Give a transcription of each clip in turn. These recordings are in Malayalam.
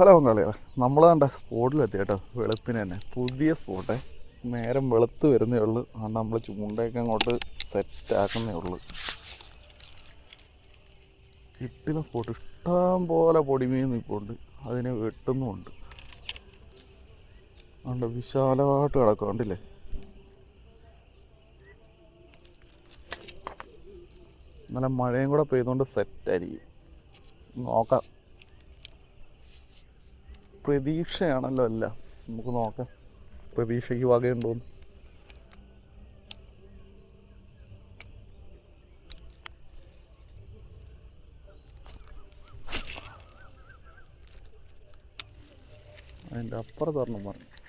ഹലോ പങ്കാളികളെ നമ്മൾ കണ്ട സ്പോട്ടിലെത്തി കേട്ടോ. വെളുപ്പിന് തന്നെ. പുതിയ സ്പോട്ട്. നേരം വെളുത്ത് വരുന്നേ ഉള്ളൂ. അതുകൊണ്ട് നമ്മൾ ചൂണ്ടയൊക്കെ അങ്ങോട്ട് സെറ്റ് ആക്കുന്നേ ഉള്ളൂ. കിട്ടുന്ന സ്പോട്ട് ഇഷ്ടം പോലെ പൊടിമീൻ നിൽപ്പുണ്ട് അതിനെ വെട്ടുന്നുമുണ്ട്. അതുകൊണ്ട് വിശാലമായിട്ട് കിടക്കുന്നുണ്ടല്ലേ നല്ല മഴയും കൂടെ പെയ്തുകൊണ്ട് സെറ്റായിരിക്കും നോക്കാം. പ്രതീക്ഷയാണല്ലോ എല്ലാം നമുക്ക് നോക്കാം. പ്രതീക്ഷയ്ക്ക് വകയുണ്ടോന്ന് അതിന്റെ അപ്പുറത്ത് ഒരെണ്ണം പറഞ്ഞു.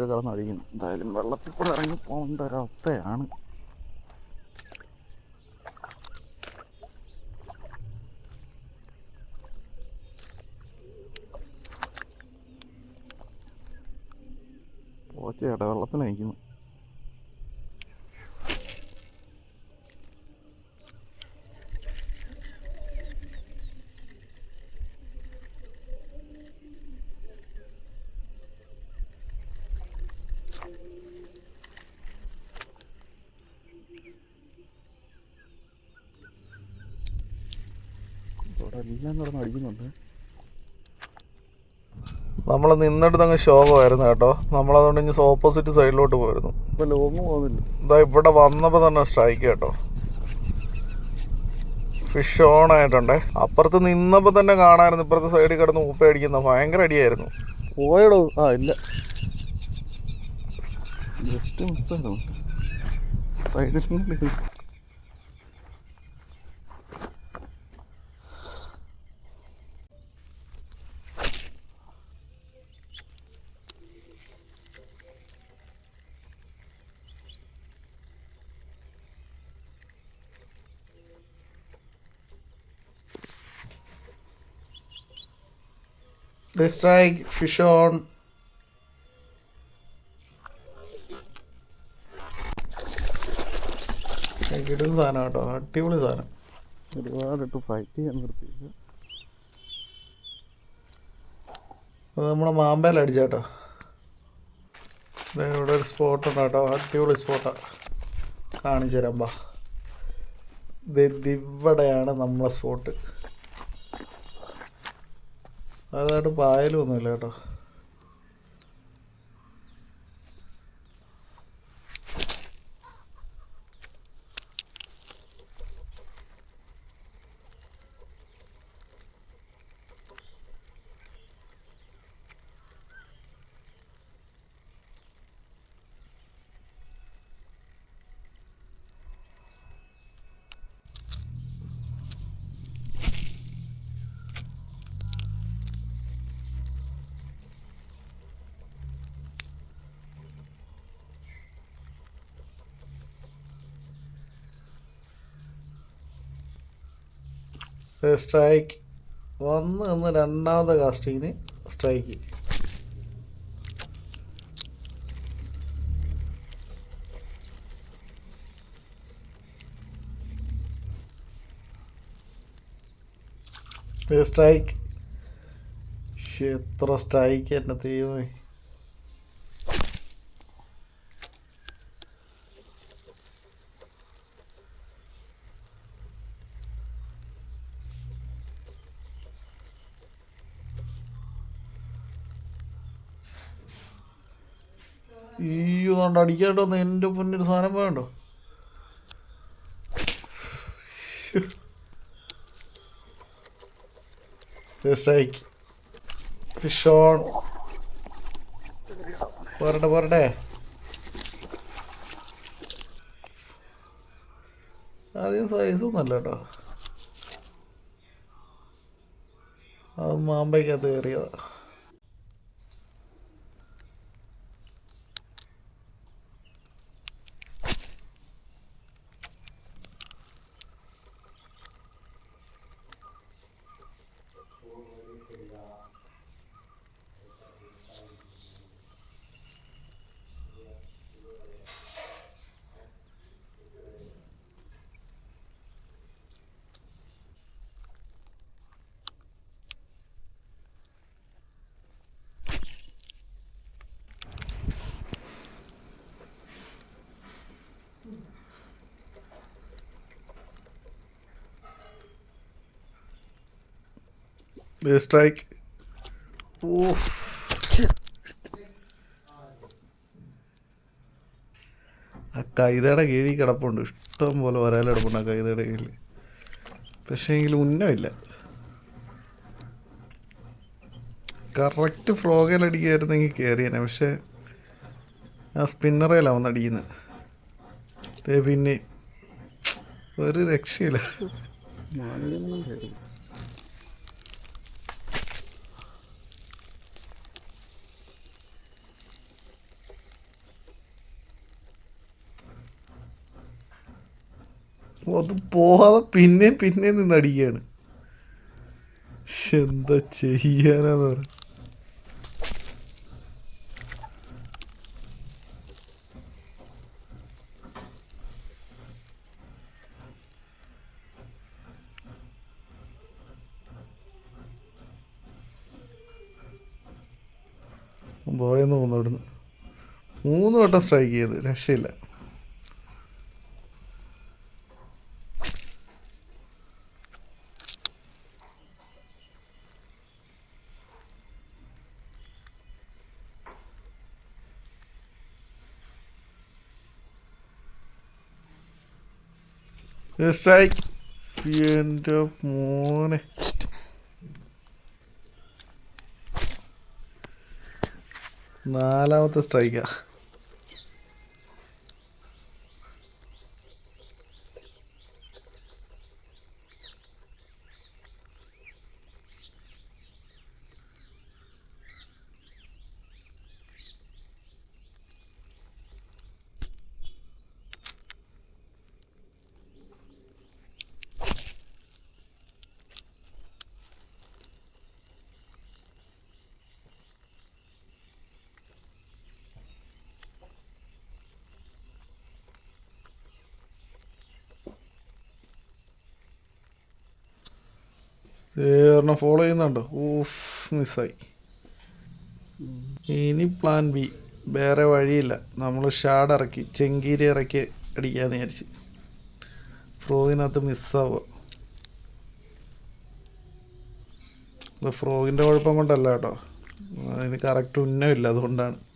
അവിടെ ഇവിടെയൊക്കെ എന്തായാലും വെള്ളത്തിൽ കൂടെ ഇറങ്ങി പോകേണ്ട ഒരവസ്ഥയാണ് പോച്ചേട്ടാ വെള്ളത്തിൽ എല്ലാം കിടന്ന് അടിക്കുന്നുണ്ട്. നമ്മൾ നിന്നിടത്ത് അങ്ങ് ശോകമായിരുന്നു കേട്ടോ. നമ്മളതുകൊണ്ട് ഇനി ഓപ്പോസിറ്റ് സൈഡിലോട്ട് പോയിരുന്നു. ഇപ്പൊ ലോങ് പോകുന്നില്ല. ഇതാ ഇവിടെ വന്നപ്പോൾ തന്നെ സ്ട്രൈക്ക് കേട്ടോ. ഫിഷ് ഓൺ ആയിട്ടുണ്ടേ. അപ്പുറത്ത് നിന്നപ്പോൾ തന്നെ കാണാമായിരുന്നു ഇപ്പുറത്തെ സൈഡിൽ കിടന്ന് ഉപ്പ അടിക്കുന്ന ഭയങ്കര അടിയായിരുന്നു. പോയടോ. ആ ഇല്ല. ജസ്റ്റ് മിസ്സായിരുന്നു സൈഡിൽ സ്ട്രൈക്ക് fish on. കിടുന്ന സാധനം കേട്ടോ അടിപൊളി സാധനം. ഒരുപാടിട്ട് ഫൈറ്റ് ചെയ്യാൻ നിർത്തി അത് നമ്മുടെ മാമ്പേൽ അടിച്ചാട്ടോ ഇവിടെ ഒരു സ്പോട്ട് ഉണ്ട് കേട്ടോ അടിപൊളി സ്പോട്ടാണ് കാണിച്ചു തരാം ബാ ഇവിടെയാണ് നമ്മളെ സ്പോട്ട് അതായിട്ട് പായലും ഒന്നുമില്ല കേട്ടോ. സ്ട്രൈക്ക് വന്ന് നിന്ന് രണ്ടാമത്തെ കാസ്റ്റിങ്ങിന് സ്ട്രൈക്ക് സ്ട്രൈക്ക് എത്ര സ്ട്രൈക്ക് എന്നെ തീരുമേ അയ്യോ അതുകൊണ്ട് അടിക്കാണ്ടോ എന്റെ മുന്നിൽ സാധനം വേണ്ടോ സ്ട്രൈക്ക് ഫിഷ് ഓൺ പോരട്ടെ പോരട്ടെ. അധികം സൈസ് ഒന്നുമല്ല കേട്ടോ. അത് മാമ്പയ്ക്കകത്ത് കയറിയതാ. സ്ട്രൈക്ക്. Oof. ആ കൈതയുടെ കീഴിൽ കിടപ്പുണ്ട്. ഇഷ്ടം പോലെ വരാലെടുപ്പുണ്ട് ആ കൈതയുടെ കീഴിൽ. പക്ഷേ എങ്കിൽ ഉന്നമില്ല. കറക്റ്റ് ഫ്ലോഗയിൽ അടിക്കുമായിരുന്നെങ്കിൽ കയറിയേനെ പക്ഷേ ആ സ്പിന്നറേലാണ് വന്ന് അടിക്കുന്നത് പിന്നെ ഒരു രക്ഷയില്ല. അത് പോവാതെ പിന്നെയും പിന്നെയും നിന്ന് അടിക്കുകയാണ് എന്താ ചെയ്യാനാന്ന് പറ. പോയെന്ന് അവിടുന്ന്. മൂന്ന് വട്ടം സ്ട്രൈക്ക് ചെയ്ത് രക്ഷയില്ല. സ്ട്രൈക്ക് എന്റെ മോനെ നാലാമത്തെ സ്ട്രൈക്കാ ഒരെണ്ണം ഫോളോ ചെയ്യുന്നുണ്ടോ. ഊഫ് മിസ്സായി ഇനി പ്ലാൻ ബി വേറെ വഴിയില്ല. നമ്മൾ ഷാഡ് ഇറക്കി ചെങ്കീരി ഇറക്കി അടിക്കാന്ന് വിചാരിച്ച്. ഫ്രോഗിനകത്ത് മിസ്സാവുക ഇത് ഫ്രോഗിന്റെ കുഴപ്പം കൊണ്ടല്ല കേട്ടോ. അതിന് കറക്റ്റ് ഉന്നമില്ല അതുകൊണ്ടാണ്.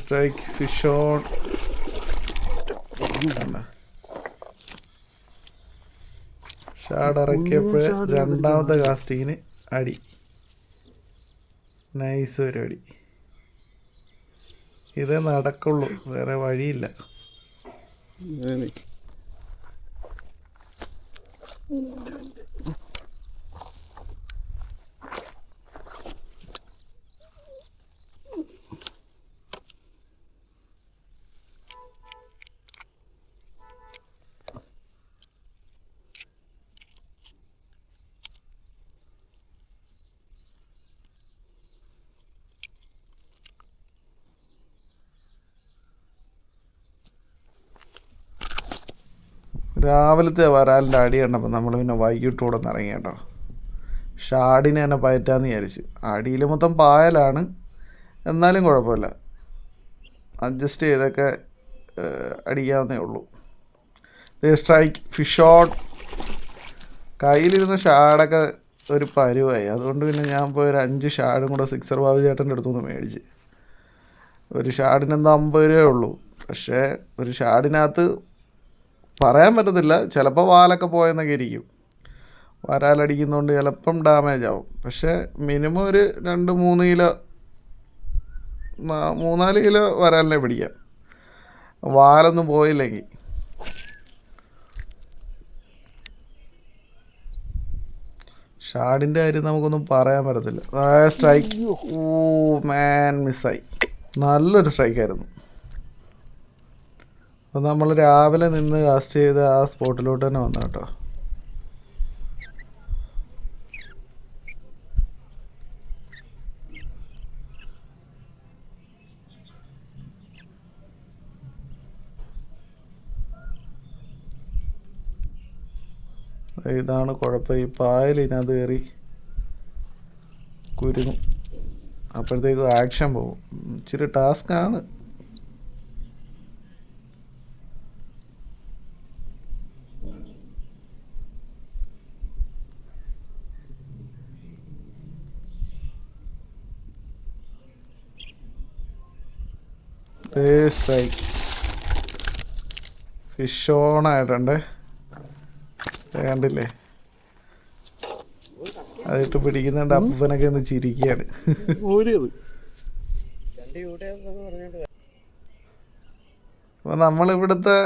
സ്ട്രൈക്ക് ഫിഷ് ഓൺ ഷാഡ് ഇറക്കിയപ്പോൾ രണ്ടാമത്തെ കാസ്റ്റിങ്ങിന് അടി. നൈസ് ഒരു അടി. ഇതേ നടക്കുള്ളൂ വേറെ വഴിയില്ല. രാവിലത്തെ വരാലിന്റെ അടി കണ്ടപ്പോൾ നമ്മൾ പിന്നെ വൈകിട്ടൂടെ ഒന്ന് ഇറങ്ങി കേട്ടോ. ഷാഡിനെ തന്നെ പയറ്റാന്ന് വിചാരിച്ച്. അടിയിൽ മൊത്തം പായലാണ്. എന്നാലും കുഴപ്പമില്ല. അഡ്ജസ്റ്റ് ചെയ്തൊക്കെ അടിക്കാവുന്നേ ഉള്ളൂ. സ്ട്രൈക്ക് ഫിഷ് ഷോട്ട് കയ്യിലിരുന്ന ഷാഡൊക്കെ ഒരു പരുവായി. അതുകൊണ്ട് പിന്നെ ഞാൻ പോയി ഒരു അഞ്ച് ഷാഡും കൂടെ സിക്സർ ബാബു ചേട്ടന്റെ അടുത്തുനിന്ന് മേടിച്ച്. ഒരു ഷാഡിനെന്താ അമ്പത് രൂപയേ ഉള്ളൂ. പക്ഷേ ഒരു ഷാഡിനകത്ത് പറയാൻ പറ്റത്തില്ല. ചിലപ്പോൾ വാലൊക്കെ പോയെന്നൊക്കെ ഇരിക്കും. വരാലടിക്കുന്നതുകൊണ്ട് ചിലപ്പം ഡാമേജ് ആവും പക്ഷേ മിനിമം ഒരു രണ്ട് മൂന്ന് കിലോ മൂന്നാൽ കിലോ വരാലിനെ പിടിക്കാം. വാലൊന്നും പോയില്ലെങ്കിൽ ഷാഡിന്റെ കാര്യം നമുക്കൊന്നും പറയാൻ പറ്റത്തില്ല. സ്ട്രൈക്ക് ഓ മാൻ മിസ്സായി നല്ലൊരു സ്ട്രൈക്കായിരുന്നു അപ്പം നമ്മൾ രാവിലെ നിന്ന് കാസ്റ്റ് ചെയ്ത് ആ സ്പോട്ടിലോട്ട് തന്നെ വന്നു കേട്ടോ. ഇതാണ് കുഴപ്പം. ഈ പായൽ ഇതിനകത്ത് കയറി കുരുങ്ങും. അപ്പോഴത്തേക്കും ആക്ഷൻ പോകും. ഇച്ചിരി ടാസ്ക്കാണ് സ്ട്രൈക്ക് ഫിഷ് ഓൺ ആയിട്ടുണ്ട്. കണ്ടില്ലേ? അതിട്ട് പിടിക്കുന്നുണ്ട്. അപ്പനൊക്കെ ഒന്ന് ചിരിക്കുകയാണ് അപ്പോൾ നമ്മളിവിടുത്തെ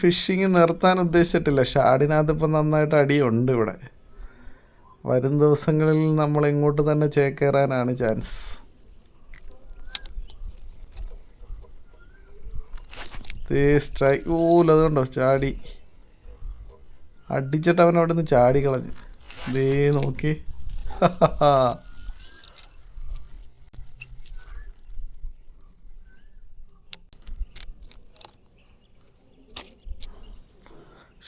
ഫിഷിങ് നിർത്താൻ ഉദ്ദേശിച്ചിട്ടില്ല. ഷാഡിനകത്ത് ഇപ്പം നന്നായിട്ട് അടിയുണ്ട് ഇവിടെ. വരും ദിവസങ്ങളിൽ നമ്മൾ ഇങ്ങോട്ട് തന്നെ ചേക്കേറാനാണ് ചാൻസ് സ്ട്രൈക്ക് ഓല അതുകൊണ്ടോ ചാടി. അടിച്ചിട്ട് അവൻ അവിടെ നിന്ന് ചാടി കളഞ്ഞ്. ദേ നോക്കി.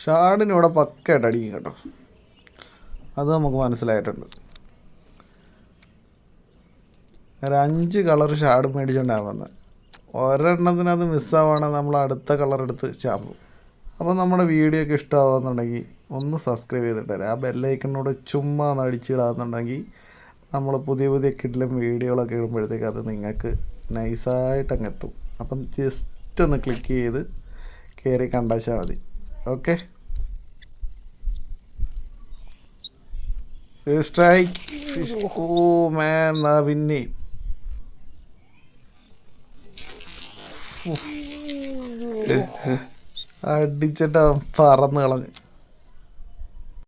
ഷാഡിനിവിടെ പക്കയായിട്ട് അടിക്കും കേട്ടോ. അത് നമുക്ക് മനസ്സിലായിട്ടുണ്ട്. ഒരു അഞ്ച് കളർ ഷാഡ് മേടിച്ചുകൊണ്ടാണ് വന്നത് ഒരെണ്ണത്തിന് അത് മിസ്സാവുകയാണെങ്കിൽ നമ്മൾ അടുത്ത കളർ എടുത്ത് ചാമ്പും അപ്പോൾ നമ്മുടെ വീഡിയോ ഒക്കെ ഇഷ്ടമാവുന്നുണ്ടെങ്കിൽ ഒന്ന് സബ്സ്ക്രൈബ് ചെയ്തിട്ടേ ആ ബെല്ലൈക്കണിനോട് ചുമ്മാ ഒന്ന് അടിച്ചിടാന്നുണ്ടെങ്കിൽ നമ്മൾ പുതിയ പുതിയ കിഡിലും വീഡിയോകളൊക്കെ ഇടുമ്പോഴത്തേക്ക് അത് നിങ്ങൾക്ക് നൈസായിട്ട് അങ്ങ് എത്തും. അപ്പം ജസ്റ്റ് ഒന്ന് ക്ലിക്ക് ചെയ്ത് കയറി കണ്ടാച്ചാൽ മതി. Okay strike oh. മാൻ ആ പിന്നെ അടിച്ചിട്ട് പറന്ന് കളഞ്ഞു.